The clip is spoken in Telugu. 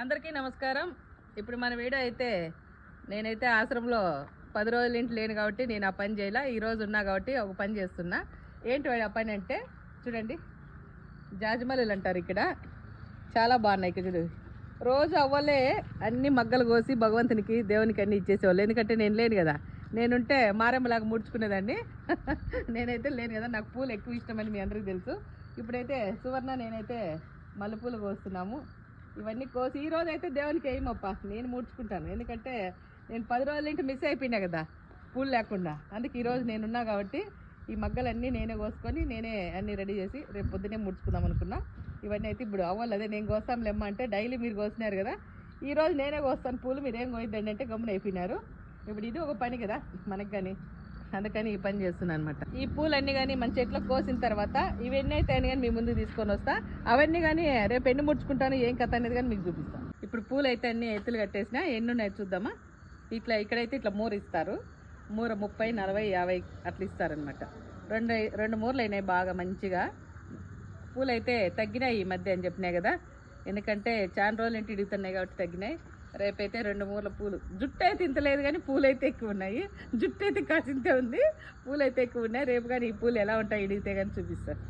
అందరికీ నమస్కారం. ఇప్పుడు మన వీడియో అయితే నేనైతే ఆశ్రమంలో పది రోజులు ఇంటి లేను కాబట్టి నేను ఆ పని చేయాల. ఈరోజు ఉన్నా కాబట్టి ఒక పని చేస్తున్నా. ఏంటి వాడు ఆ పని అంటే? చూడండి. జాజిమల్లులు అంటారు ఇక్కడ. చాలా బాగున్నాయి ఇక్కడ చూడు. రోజు అవ్వలే అన్ని మగ్గలు కోసి భగవంతునికి దేవునికి అన్ని ఇచ్చేసేవాళ్ళు. ఎందుకంటే నేను లేను కదా. నేనుంటే మారెమ్మలాగా ముడుచుకునేదాన్ని. నేనైతే లేను కదా. నాకు పూలు ఎక్కువ ఇష్టమని మీ అందరికీ తెలుసు. ఇప్పుడైతే సువర్ణ నేనైతే మల్లెపూలు కోస్తున్నాము. ఇవన్నీ కోసి ఈ రోజు అయితే దేవునికి ఏమప్ప నేను ముడుచుకుంటాను. ఎందుకంటే నేను పది రోజుల ఇంటి మిస్ అయిపోయినా కదా పూలు లేకుండా. అందుకే ఈరోజు నేనున్నా కాబట్టి ఈ మగ్గలన్నీ నేనే కోసుకొని నేనే అన్నీ రెడీ చేసి రేపు పొద్దునే ముడుచుకుందాం అనుకున్నా. ఇవన్నీ అయితే ఇప్పుడు అవ్వాలి అదే నేను కోస్తాంలేమ్మ అంటే డైలీ మీరు కోసినారు కదా. ఈ రోజు నేనే కోస్తాను పూలు మీరేం కోయిద్దండి అంటే గమ్మున అయిపోయినారు. ఇప్పుడు ఇది ఒక పని కదా మనకు కానీ. అందుకని ఈ పని చేస్తున్నాను అనమాట ఈ పూలన్నీ కానీ మన చెట్లో కోసిన తర్వాత ఇవన్నీ అయితే కానీ మీ ముందు తీసుకొని వస్తా. అవన్నీ కానీ రేపు ఎన్ని ముడుచుకుంటాను ఏం కథ అనేది కానీ మీకు చూపిస్తాను ఇప్పుడు పూలు అయితే అన్ని ఎత్తులు కట్టేసిన ఎన్ని ఉన్నాయి చూద్దామా? ఇట్లా ఇక్కడైతే ఇట్లా మూర ఇస్తారు. మూర ముప్పై నలభై యాభై అట్లా ఇస్తారనమాట రెండు రెండు మూరలు అయినాయి బాగా మంచిగా. పూలు అయితే తగ్గినాయి ఈ మధ్య అని చెప్పినాయి కదా? ఎందుకంటే చాలా రోజులు ఇంటి ఇడుగుతున్నాయి కాబట్టి తగ్గినాయి. రేపైతే రెండు మూల పూలు. జుట్టు అయితే ఇంత లేదు కానీ పూలు అయితే ఎక్కువ ఉన్నాయి. జుట్టు అయితే కాసింతే ఉంది. పూలు అయితే ఎక్కువ ఉన్నాయి. రేపు కానీ ఈ పూలు ఎలా ఉంటాయి ఇడిగితే కానీ చూపిస్తాను